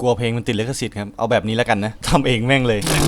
กลัวเพลงมันติดลิขสิทธิ์ครับ เอาแบบนี้แล้วกันนะทำเองแม่งเลยฉั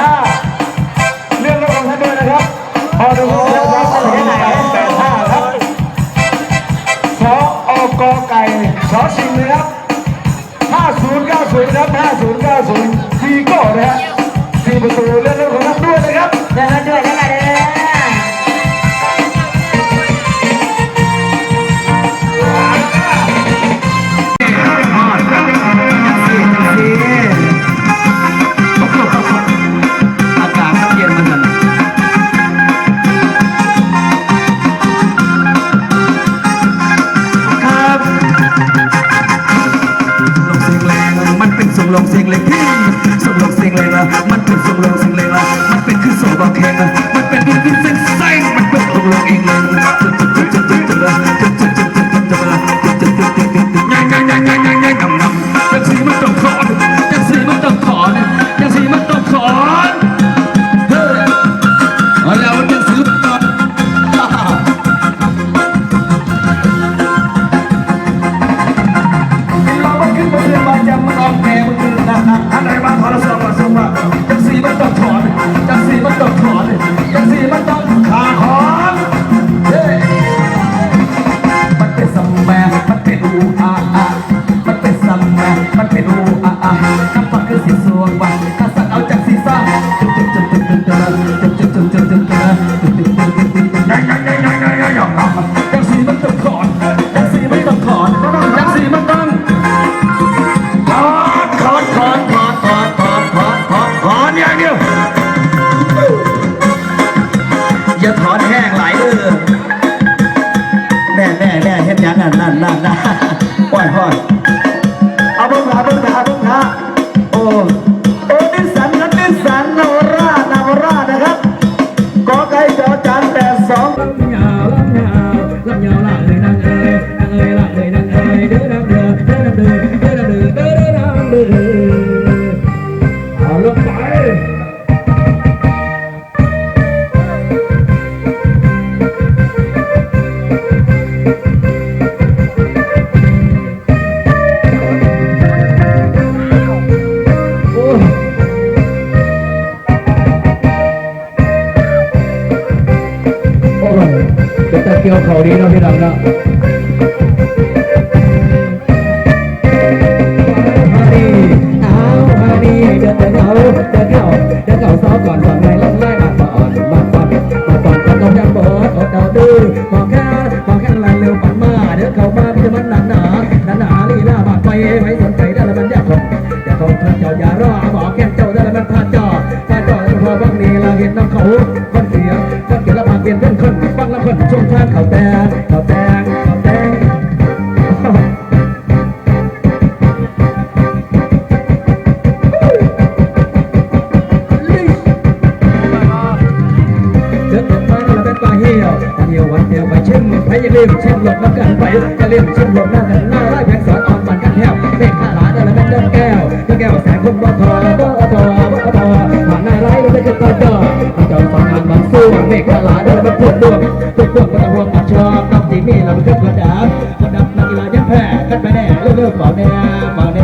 ห้าเลื่อนรถของท่านด้วยนะครับออดูครับว่าประเทศไหนแปดห้าครับสออกอไก่สอชิงนะครับห้าศูนย์ก้าศูนย์ครับห้าศูนย์เก้าศูนย์ทีโก้นะ ส่งลงเสียงเลยที่ส่งลงเสียงเลยนะ อูอาอามันเป็นสมแม่มันเป็นอูอาอาน้ำปักคือสีสวงวันข้าสั่งเอาจากสีฟ้าจุดจุดจุดจุดจุดจุดจุดจุดจุดจุดจุดจุดจุดจุดจุดจุดจุดจุดจังสีมันต้องถอนจังสีมันต้องถอนจังสีมันต้องถอนถอนถอนถอนถอนถอนถอนถอนถอนอย่างเดียวอย่าถอนแห้งไหลเออแน่แน่แน่เฮ็ดหยัง นั่นนั่นนั่นนะปล่อยปล่อยเอาเบิ่งหาเบิ่งหาเบิ่งหาโอ้โอ้นิสันนะดิสันนาวราชนาวราชนะครับกอไก่จอจานแปดสอง จะตะเกียวเขาดีเนาะพี่ดำเนาะฮาดีเอาฮาดีเดินเดินเอาเดินเข้าเดินเข้าซ้อมก่อนฝั่งในลำไล่มาก่อนมาก่อนมาก่อนกันต้องยังบอดอดเอาดื้อขอแค่ขอแค่ลายเร็วปันมาเดินเข้ามาพี่จะมันหนาหนาหนาหนาลีลาบากไปไว้สนใจได้แล้วมันยากคนอย่าต้องท่านเจ้าอย่ารอบอกแก้มเจ้าได้แล้วมันพาจอพาจอพอบางนี้เราเห็นน้ำเขาคนเสียคนเกิดละพาเปลี่ยนเป็นคน คนชมทางเขาแตงเขาแตงเขาแตงเดินไปแล้วเป็นปลาเหี่ยวเหี่ยววันเดียวไปชิมไปอย่าลืมชิมหลบน้ำกันไปอย่าลืมชิมหลบหน้ำกันหน้าไร่แผงสอนออกมันกันแถวเป็นข้าหลานได้แล้วเป็นเดินแก้วเดินแก้วแสงคนบ่ทอ หน้าไร่แล้วเป็นตอกเจ้าสองงานมันสู้เมฆข้าหลานได้แล้วเป็นพวดดวงปวดดวงก็ต้องห่วงมาชอบน้ำสีมีเราเป็นคนดับคนดับนักกีฬายันแพ้กันไปแน่เรื่อยๆเบาแน่เบาแน่